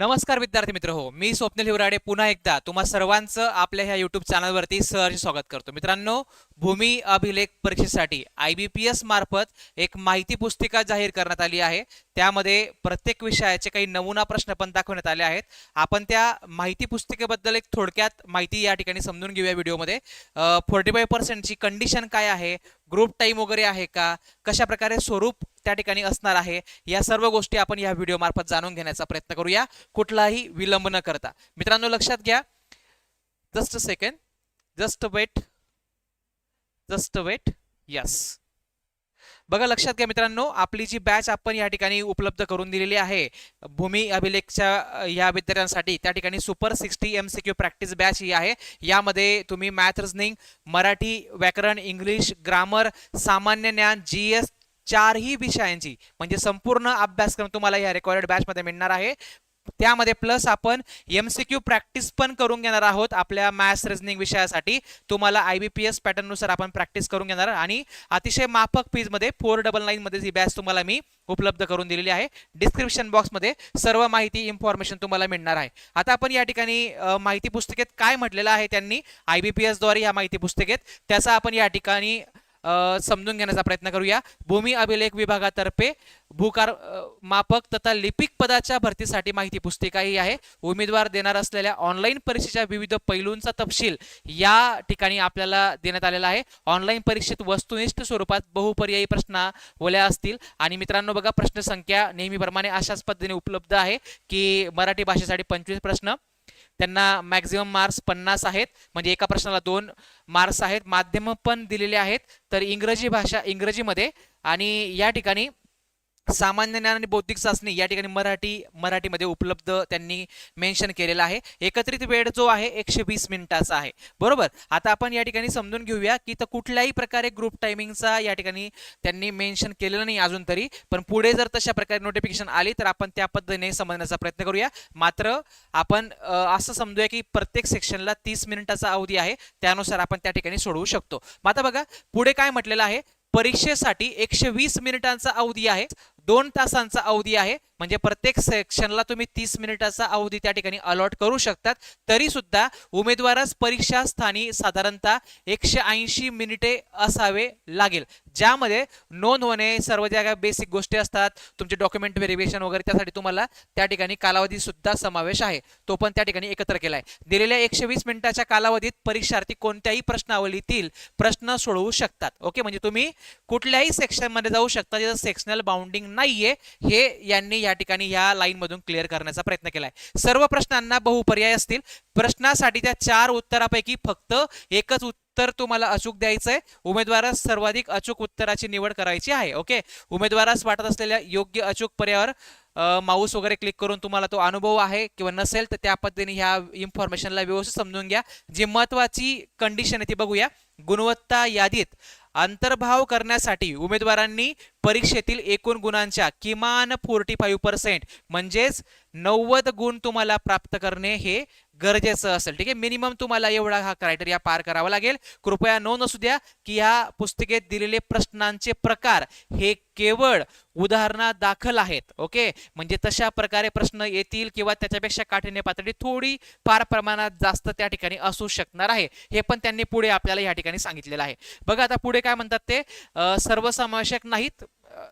नमस्कार विद्यार्थी मित्र हो मी स्वप्नील हिवराडे पुन्हा एकदा तुम्हा सर्वांचं आपल्या ह्या युट्यूब चॅनलवरती सहर्ष स्वागत करतो. मित्रांनो भूमी अभिलेख परीक्षेसाठी आय बी पी एस मार्फत एक माहिती पुस्तिका जाहीर करण्यात आली आहे. त्यामध्ये प्रत्येक विषयाचे काही नमुना प्रश्न पण दाखवण्यात आले आहेत. आपण त्या माहिती पुस्तिकेबद्दल एक थोडक्यात माहिती या ठिकाणी समजून घेऊया व्हिडिओमध्ये. फोर्टी फाईव्ह पर्सेंटची कंडिशन काय आहे? ग्रुप टाईम वगैरे आहे का? कशा प्रकारे स्वरूप त्या ठिकाणी असणार आहे. या सर्व गोष्टी आपण या व्हिडिओ मार्फत जाणून घेण्याचा प्रयत्न करूया. कुठलाही विलंब न करता. मित्रांनो लक्षात घ्या. Just second just wait just wait yes बघा लक्षात घ्या मित्रांनो आपली जी बॅच आपण या ठिकाणी उपलब्ध करून दिलेली आहे भूमी अभिलेखच्या या विद्यार्थ्यांसाठी त्या ठिकाणी super sixty M C Q practice batch ही आहे. यामध्ये तुम्ही मॅथ रिझनिंग मराठी व्याकरण इंग्लिश ग्रामर सामान्य ज्ञान जी एस चारही विषयांची म्हणजे संपूर्ण अभ्यासक्रम तुम्हाला या रेकॉर्डेड बॅचमध्ये मिळणार आहे. त्यामध्ये प्लस आपण एम सी क्यू प्रॅक्टिस पण करून घेणार आहोत आपल्या मॅथ्स रिजनिंग विषयासाठी. तुम्हाला आय बी पी एस पॅटर्ननुसार आपण प्रॅक्टिस करून घेणार आणि अतिशय माफक फीजमध्ये फोर डबल नाईनमध्ये ही बॅच तुम्हाला मी उपलब्ध करून दिलेली आहे. डिस्क्रिप्शन बॉक्समध्ये सर्व माहिती इन्फॉर्मेशन तुम्हाला मिळणार आहे. आता आपण या ठिकाणी माहिती पुस्तिकेत काय म्हटलेलं आहे त्यांनी? आय बी पी एसद्वारे या माहिती पुस्तिकेत. त्याचा आपण या ठिकाणी समजून घेण्याचा प्रयत्न करूया. भूमी अभिलेख विभागातर्फे भूकार मापक तथा लिपिक पदाच्या भरतीसाठी माहिती पुस्तिका ही आहे. उमेदवार देणार असलेल्या ऑनलाईन परीक्षेच्या विविध पैलूंचा तपशील या ठिकाणी आपल्याला देण्यात आलेला आहे. ऑनलाईन परीक्षेत वस्तुनिष्ठ स्वरूपात बहुपर्यायी प्रश्न ओल्या असतील. आणि मित्रांनो बघा प्रश्नसंख्या नेहमीप्रमाणे अशाच पद्धतीने उपलब्ध आहे की मराठी भाषेसाठी पंचवीस प्रश्न त्यांना मॅक्झिमम मार्क्स पन्नास आहेत. म्हणजे एका प्रश्नाला दोन मार्क्स आहेत. माध्यम पण दिलेले आहेत. तर इंग्रजी भाषा इंग्रजीमध्ये आणि या ठिकाणी सामान्य ज्ञान आणि बौद्धिक चाचणी या ठिकाणी मराठी मराठीमध्ये उपलब्ध त्यांनी मेन्शन केलेला आहे. एकत्रित वेळ जो आहे एकशे वीस मिनिटाचा आहे. बरोबर? आता आपण या ठिकाणी समजून घेऊया की तर कुठल्याही प्रकारे ग्रुप टायमिंगचा या ठिकाणी त्यांनी मेन्शन केलेलं नाही अजून तरी. पण पुढे जर तशा प्रकारे नोटिफिकेशन आली तर आपण त्या पद्धतीने समजण्याचा प्रयत्न करूया. मात्र आपण असं समजूया की प्रत्येक सेक्शनला तीस मिनिटाचा अवधी आहे. त्यानुसार आपण त्या ठिकाणी सोडवू शकतो. मग आता बघा पुढे काय म्हटलेलं आहे? परीक्षेसाठी एकशे वीस मिनिटांचा अवधी आहे. दोन तासांचा अवधी आहे. म्हणजे प्रत्येक सेक्शनला तुम्ही तीस मिनिटाचा अवधी त्या ठिकाणी अलॉट करू शकतात. तरी सुद्धा उमेदवारास परीक्षा स्थानी साधारणतः एकशे ऐंशी मिनिटे असावे लागेल. ज्यामध्ये नोंद होणे सर्व ज्या काही बेसिक गोष्टी असतात तुमचे डॉक्युमेंट व्हेरिफिकेशन वगैरे त्यासाठी तुम्हाला त्या ठिकाणी कालावधी सुद्धा समावेश आहे. तो पण त्या ठिकाणी एकत्र केला आहे दिलेल्या एकशे वीस मिनिटाच्या कालावधीत परीक्षार्थी कोणत्याही प्रश्नावलीतील प्रश्न सोडवू शकतात. ओके? म्हणजे तुम्ही कुठल्याही सेक्शनमध्ये जाऊ शकता जिथं सेक्शनल बाउंडिंग नाहीये हे यांनी या ठिकाणी या लाईनमधून क्लिअर करण्याचा प्रयत्न केलाय. सर्व प्रश्नांना बहुपर्याय असतील. प्रश्नासाठी त्या चार उत्तरापैकी फक्त एकच उत्तर तुम्हाला अचूक द्यायचंय. उमेदवारास सर्वाधिक अचूक उत्तराची निवड करायची आहे ओके? उमेदवारास वाटत असलेल्या योग्य अचूक पर्यावर माऊस वगैरे क्लिक करून तुम्हाला तो अनुभव आहे किंवा नसेल तर त्या पद्धतीने ह्या इन्फॉर्मेशनला व्यवस्थित समजून घ्या. जी महत्वाची कंडिशन आहे ती बघूया. गुणवत्ता यादीत अंतर्भाव करण्यासाठी उमेदवारांनी परीक्षेतील एकूण गुणांच्या किमान फोर्टी फाईव्ह पर्सेंट म्हणजेच नव्वद गुण तुम्हाला प्राप्त करणे हे गरजेचं असेल. ठीक आहे? मिनिमम तुम्हाला एवढा हा क्रायटेरिया पार करावा लागेल. कृपया नोंद असू द्या की ह्या पुस्तिकेत दिलेले प्रश्नांचे प्रकार हे केवळ उदाहरणा दाखल आहेत. ओके? म्हणजे तशा प्रकारे प्रश्न येतील किंवा त्याच्यापेक्षा काठिण्य पातळी थोडी फार प्रमाणात जास्त त्या ठिकाणी असू शकणार आहे. हे पण त्यांनी पुढे आपल्याला या ठिकाणी सांगितलेलं आहे. बघा आता पुढे काय म्हणतात ते? सर्वसमावेशक नाहीत.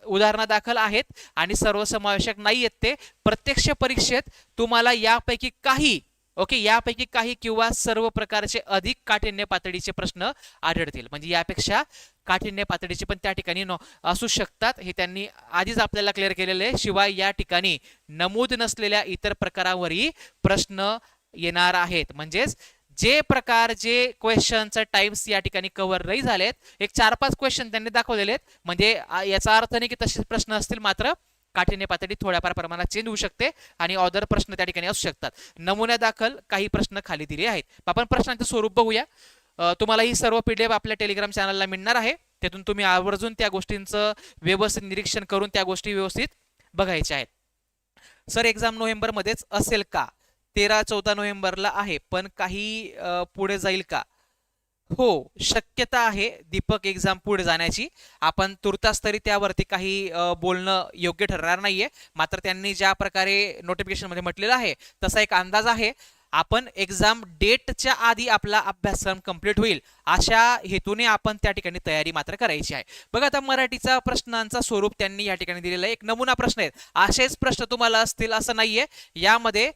उदाहरणा दाखल आहेत आणि सर्वसमावेशक नाही आहेत ते. प्रत्यक्ष परीक्षेत तुम्हाला यापैकी काही ओके यापैकी काही किंवा सर्व प्रकारचे अधिक काठिण्य पातळीचे प्रश्न आढळतील. म्हणजे यापेक्षा काठिण्य पातळीचे पण त्या ठिकाणी न असू शकतात. हे त्यांनी आधीच आपल्याला क्लिअर केलेले आहे. शिवाय या ठिकाणी नमूद नसलेल्या इतर प्रकारावरही प्रश्न येणार आहेत. म्हणजेच जे प्रकार जे क्वेश्चनचं टाइम्स या ठिकाणी कव्हर नाही झालेत एक चार पाच क्वेश्चन त्यांनी दाखवलेले आहेत. म्हणजे याचा अर्थ नाही की तसेच प्रश्न असतील मात्र काठिण्य पातळी थोड्याफार प्रमाणात चेंज होऊ शकते आणि ऑदर प्रश्न त्या ठिकाणी असू शकतात. नमुन्या दाखल काही प्रश्न खाली दिले आहेत. आपण प्रश्नांचं स्वरूप बघूया. तुम्हाला ही सर्व पीडीएफ आपल्या टेलिग्राम चॅनलला मिळणार आहे. त्यातून तुम्ही आवर्जून त्या गोष्टींचं व्यवस्थित निरीक्षण करून त्या गोष्टी व्यवस्थित बघायच्या आहेत. सर एक्झाम नोव्हेंबरमध्येच असेल का? तेरा चौदा नोव्हेंबरला आहे पण काही पुढे जाईल का? हो शक्यता आहे दीपक एक्झाम पुढे जाण्याची. आपण तुर्तास तरी त्यावरती काही बोलणं योग्य ठरणार नाहीये. मात्र त्यांनी ज्या प्रकारे नोटिफिकेशनमध्ये म्हटलेलं आहे तसा एक अंदाज आहे. आपण एक्झाम डेटच्या आधी आपला अभ्यासक्रम कंप्लीट होईल. अशा हेतूने आपण त्या ठिकाणी तयारी मात्र करायची आहे. बघा आता मराठीचा प्रश्नांचा स्वरूप त्यांनी या ठिकाणी दिलेलं आहे. एक नमुना प्रश्न आहेत असेच प्रश्न तुम्हाला असतील असं नाहीये. यामध्ये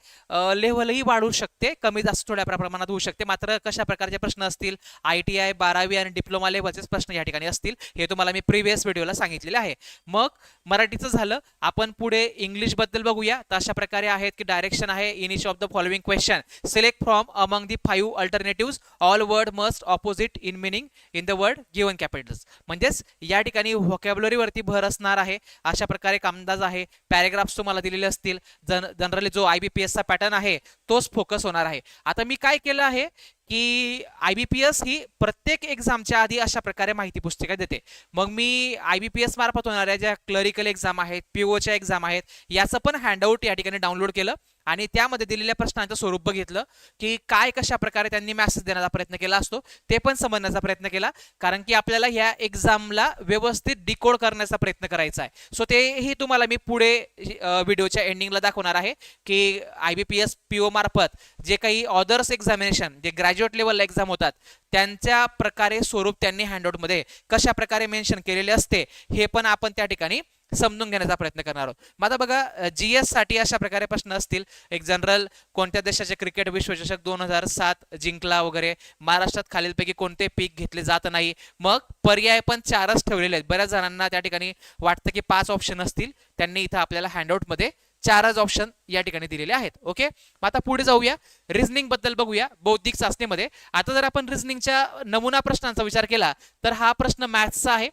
लेव्हलही वाढू शकते कमी जास्त थोड्या प्रमाणात होऊ शकते. मात्र कशा प्रकारचे प्रश्न असतील? आय टी आय बारावी आणि डिप्लोमा लेव्हलचेच प्रश्न या ठिकाणी असतील. हे तुम्हाला मी प्रिव्हियस व्हिडिओला सांगितलेले आहे. मग मराठीचं झालं. आपण पुढे इंग्लिशबद्दल बघूया. तर अशा प्रकारे आहेत की डायरेक्शन आहे. In each of the following question. Select from among the five alternative all word most opposite in meaning in the word given capitals म्हणजेच या ठिकाणी vocabulary भर असणार आहे. अशा प्रकारे कामदाज आहे. पॅरेग्राफ्स तुम्हाला दिलेले असतील. जन जनरली जो आय बी पी एसचा पॅटर्न आहे तोच फोकस होणार आहे. आता मी काय केलं आहे की आय बी पी एस ही प्रत्येक एक्झामच्या आधी अशा प्रकारे माहिती पुस्तिका देते. मग मी आय बी पी एस मार्फत होणाऱ्या ज्या क्लरिकल एक्झाम आहेत पीओच्या एक्झाम आहेत याचं पण हँडआउट या ठिकाणी डाउनलोड केलं. आणि त्यामध्ये दिलेल्या प्रश्नांचं स्वरूप बघितलं की काय कशा प्रकारे त्यांनी मॅसेज देण्याचा प्रयत्न केला असतो ते पण समजण्याचा प्रयत्न केला. कारण की आपल्याला ह्या एक्झामला व्यवस्थित डिकोड करण्याचा प्रयत्न करायचा आहे. सो तेही तुम्हाला मी पुढे व्हिडिओच्या एंडिंगला दाखवणार आहे की I B P S P O मार्फत जे काही ऑदर्स एक्झामिनेशन जे ग्रॅज्युएट लेवलला एक्झाम होतात त्यांच्या प्रकारे स्वरूप त्यांनी हँडआउटमध्ये कशा प्रकारे मेन्शन केलेले असते हे पण आपण त्या ठिकाणी समजून घेण्याचा प्रयत्न करणार आहोत. मग आता बघा जी एससाठी अशा प्रकारे प्रश्न असतील. एक जनरल कोणत्या देशाचे क्रिकेट विश्वचषक दोन हजार सात जिंकला वगैरे. महाराष्ट्रात खालीलपैकी कोणते पीक घेतले जात नाही. मग पर्याय पण चारच ठेवलेले आहेत. बऱ्याच जणांना त्या ठिकाणी वाटतं की पाच ऑप्शन असतील. त्यांनी इथं आपल्याला हँडआउटमध्ये चारच ऑप्शन या ठिकाणी दिलेले आहेत. ओके मग आता पुढे जाऊया. रिझनिंगबद्दल बघूया. बौद्धिक चाचणीमध्ये. आता जर आपण रिझनिंगच्या नमुना प्रश्नांचा विचार केला तर हा प्रश्न मॅथ्सचा आहे.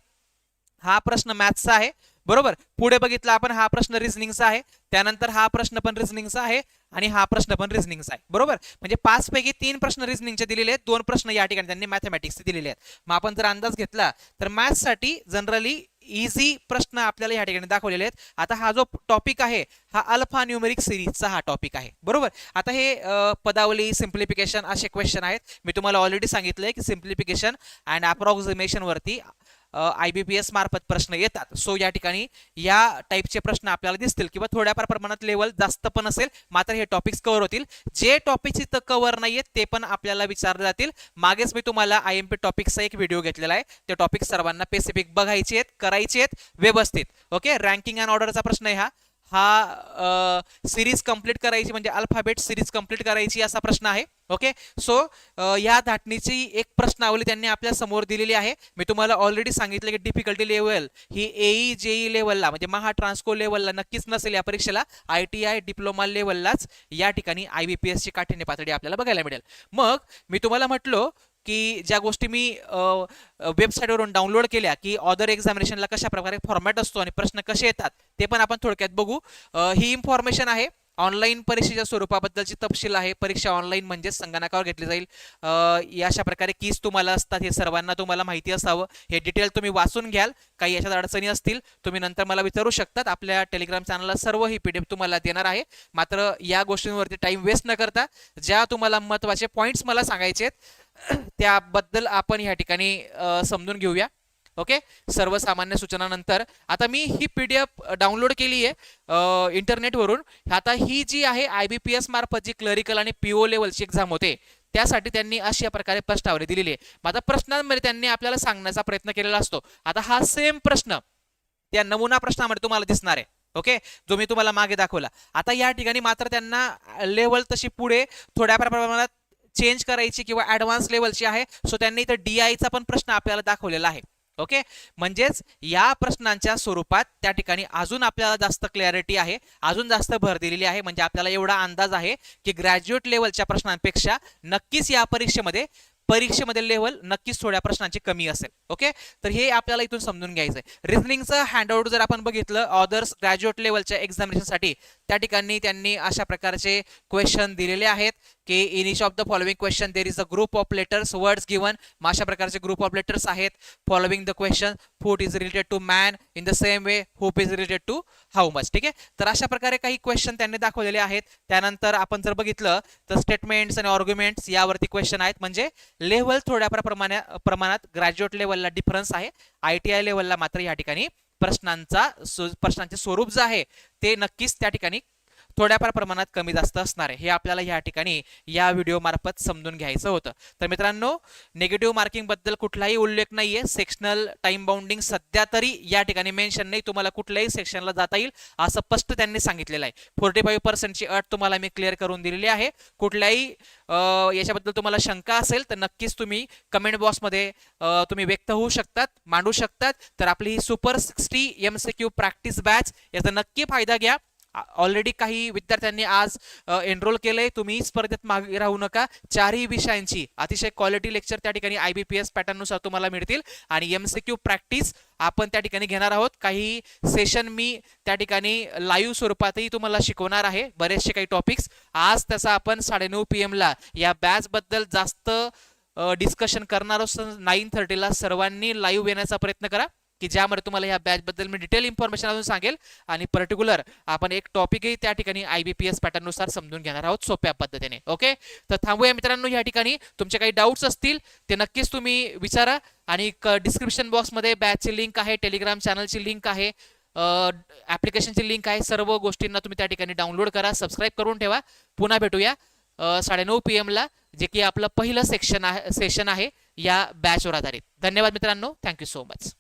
हा प्रश्न मॅथ्सचा आहे. बरोबर? पुढे बघितला आपण हा प्रश्न रिझनिंगचा आहे. त्यानंतर हा प्रश्न पण रिझनिंगचा आहे आणि हा प्रश्न पण रिझनिंगचा आहे. बरोबर? म्हणजे पाच पैकी तीन प्रश्न रिझनिंगचे दिलेले आहेत. दोन प्रश्न या ठिकाणी त्यांनी मॅथमॅटिक्सचे दिलेले आहेत. मग आपण जर अंदाज घेतला तर मॅथ्ससाठी जनरली इझी प्रश्न आपल्याला या ठिकाणी दाखवलेले आहेत. आता हा जो टॉपिक आहे हा अल्फा न्यूमेरिक सिरीजचा हा टॉपिक आहे. बरोबर? आता हे पदावली सिम्प्लिफिकेशन असे क्वेश्चन आहेत. मी तुम्हाला ऑलरेडी सांगितलंय की सिम्प्लिफिकेशन अँड अप्रॉक्सिमेशन वरती आय बी पी एस मार्फत प्रश्न येतात. सो या ठिकाणी या टाईपचे प्रश्न आपल्याला दिसतील किंवा थोड्याफार प्रमाणात लेवल जास्त पण असेल मात्र हे टॉपिक्स कव्हर होतील. जे टॉपिक्स इथं कव्हर नाहीयेत ते पण आपल्याला विचारले जातील. मागेच मी तुम्हाला आय एम पी टॉपिक्सचा एक व्हिडिओ घेतलेला आहे. ते टॉपिक सर्वांना स्पेसिफिक बघायचे आहेत करायचे आहेत व्यवस्थित. ओके रँकिंग अँड ऑर्डरचा प्रश्न आहे हा. हा सिरीज कंप्लीट करायची म्हणजे अल्फाबेट सिरीज कंप्लीट करायची असा प्रश्न आहे. ओके सो या धाटणीची एक प्रश्नावली त्यांनी आपल्यासमोर दिलेली आहे. मी तुम्हाला ऑलरेडी सांगितलं की डिफिकल्टी लेवल ही एई जेई लेवलला म्हणजे महा ट्रान्सको लेवलला नक्कीच नसेल या परीक्षेला. आय टी आय डिप्लोमा लेवललाच या ठिकाणी आय बी पी एसची काठिण्य पातळी आपल्याला बघायला मिळेल. मग मी तुम्हाला म्हटलो की ज्या गोष्टी मी वेबसाईटवरून डाउनलोड केल्या की ऑदर एक्झामिनेशनला कशा प्रकारे फॉर्मॅट असतो आणि प्रश्न कसे येतात ते पण आपण थोडक्यात बघू. ही इन्फॉर्मेशन आहे. ऑनलाईन परीक्षेच्या स्वरूपाबद्दलची तपशील आहे. परीक्षा ऑनलाईन म्हणजे संगणकावर घेतली जाईल. या अशा प्रकारे कीज तुम्हाला असतात हे सर्वांना तुम्हाला माहिती असावं. हे डिटेल तुम्ही वाचून घ्याल. काही याच्यात अडचणी असतील तुम्ही नंतर मला विचारू शकतात. आपल्या टेलिग्राम चॅनलला सर्व ही पी डी एफ तुम्हाला देणार आहे. मात्र या गोष्टींवरती टाइम वेस्ट न करता ज्या तुम्हाला महत्त्वाचे पॉईंट्स मला सांगायचे आहेत त्याबद्दल आपण या ठिकाणी समजून घेऊया. ओके? सर्वसामान्य सूचनानंतर. आता मी ही पी डी एफ डाउनलोड केली आहे इंटरनेटवरून. आता ही जी आहे आय बी पी एस मार्फत जी क्लरिकल आणि पीओ लेवलची एक्झाम होते त्यासाठी त्यांनी अशा प्रकारे प्रश्नावली दिलेली आहे. आता प्रश्नांमध्ये त्यांनी आपल्याला सांगण्याचा प्रयत्न केलेला असतो. आता हा सेम प्रश्न त्या नमुना प्रश्नामध्ये तुम्हाला दिसणार आहे. ओके? जो मी तुम्हाला मागे दाखवला. आता या ठिकाणी मात्र त्यांना लेवल तशी पुढे थोड्या प्रमाणात चेंज करायची किंवा ऍडव्हान्स लेवलची आहे सो त्यांनी इथं डी आयचा पण प्रश्न आपल्याला दाखवलेला आहे. ओके म्हणजेच या प्रश्नांच्या स्वरूपात त्या ठिकाणी अजून आपल्याला जास्त क्लॅरिटी आहे अजून जास्त भर दिलेली आहे. म्हणजे आपल्याला एवढा अंदाज आहे की ग्रॅज्युएट लेवलच्या प्रश्नांपेक्षा नक्कीच या परीक्षेमध्ये परीक्षेमध्ये लेवल नक्कीच थोड्या प्रश्नांची कमी असेल. ओके तर हे आपल्याला इथून समजून घ्यायचं आहे रिझनिंगचं हँडआउट जर आपण बघितलं ऑदर्स ग्रॅज्युएट लेवलच्या एक्झामिनेशनसाठी त्या ठिकाणी त्यांनी अशा प्रकारचे क्वेश्चन दिलेले आहेत. की in each of the following question there is a group of letters words given अशा प्रकारचे ग्रुप ऑफ लेटर्स आहेत following the question food is related to man in the same way hope is related to how much ठीक आहे? तर अशा प्रकारे काही question त्यांनी दाखवलेले आहेत. त्यानंतर आपण जर बघितलं तर स्टेटमेंट्स आणि ऑर्ग्युमेंट्स यावरती क्वेश्चन आहेत. म्हणजे लेव्हल थोड्याफार प्रमाणा प्रमाणात ग्रॅज्युएट लेवलला डिफरन्स आहे. आय टी आय लेवलला मात्र या ठिकाणी प्रश्नांचा प्रश्नांचे स्वरूप जे आहे ते नक्कीच त्या ठिकाणी थोड्याफार प्रमाणात कमी जास्त असणार आहे. हे आपल्याला या ठिकाणी या व्हिडिओ मार्फत समजून घ्यायचं होतं. तर मित्रांनो निगेटिव्ह मार्किंगबद्दल कुठलाही उल्लेख नाहीये. सेक्शनल टाइम बाउंडिंग सध्या तरी या ठिकाणी मेन्शन नाही. तुम्हाला कुठल्याही सेक्शनला जाता येईल असं स्पष्ट त्यांनी सांगितलेलं आहे. फोर्टी फाईव्ह पर्सेंटची अट तुम्हाला मी क्लिअर करून दिलेली आहे. कुठल्याही याच्याबद्दल तुम्हाला शंका असेल तर नक्कीच तुम्ही कमेंट बॉक्समध्ये तुम्ही व्यक्त होऊ शकतात मांडू शकतात. तर आपली ही super sixty M C Q practice batch याचा नक्की फायदा घ्या. ऑलरेडी काही विद्यार्थ्यांनी आज एनरोल केलंय. तुम्ही स्पर्धेत मागे राहू नका. चारही विषयांची अतिशय क्वालिटी लेक्चर त्या ठिकाणी आय बी पी एस पॅटर्ननुसार तुम्हाला मिळतील. आणि एम सी क्यू प्रॅक्टिस आपण त्या ठिकाणी घेणार आहोत. काही सेशन मी त्या ठिकाणी लाईव्ह स्वरूपातही तुम्हाला शिकवणार आहे. बरेचसे काही टॉपिक्स आज त्याचा आपण साडेनऊ पी एमला या बॅचबद्दल जास्त डिस्कशन करणार आहोत. नाईन थर्टीला सर्वांनी लाईव्ह येण्याचा प्रयत्न करा. की ज्यामध्ये तुम्हाला या बॅचबद्दल मी डिटेल इन्फॉर्मेशन अजून सांगेल. आणि पर्टिक्युलर आपण एक टॉपिकही त्या ठिकाणी आय बी पी एस पॅटर्ननुसार समजून घेणार आहोत सोप्या पद्धतीने ओके तर थांबूया मित्रांनो या ठिकाणी. तुमचे काही डाऊट्स असतील ते नक्कीच तुम्ही विचारा. आणि डिस्क्रिप्शन बॉक्समध्ये बॅचची लिंक आहे टेलिग्राम चॅनलची लिंक आहे ॲप्लिकेशनची लिंक आहे. सर्व गोष्टींना तुम्ही त्या ठिकाणी डाउनलोड करा सबस्क्राईब करून ठेवा. पुन्हा भेटूया साडेनऊ पी एमला जे की आपलं पहिलं सेक्शन आहे सेशन आहे या बॅचवर आधारित. धन्यवाद मित्रांनो. Thank you so much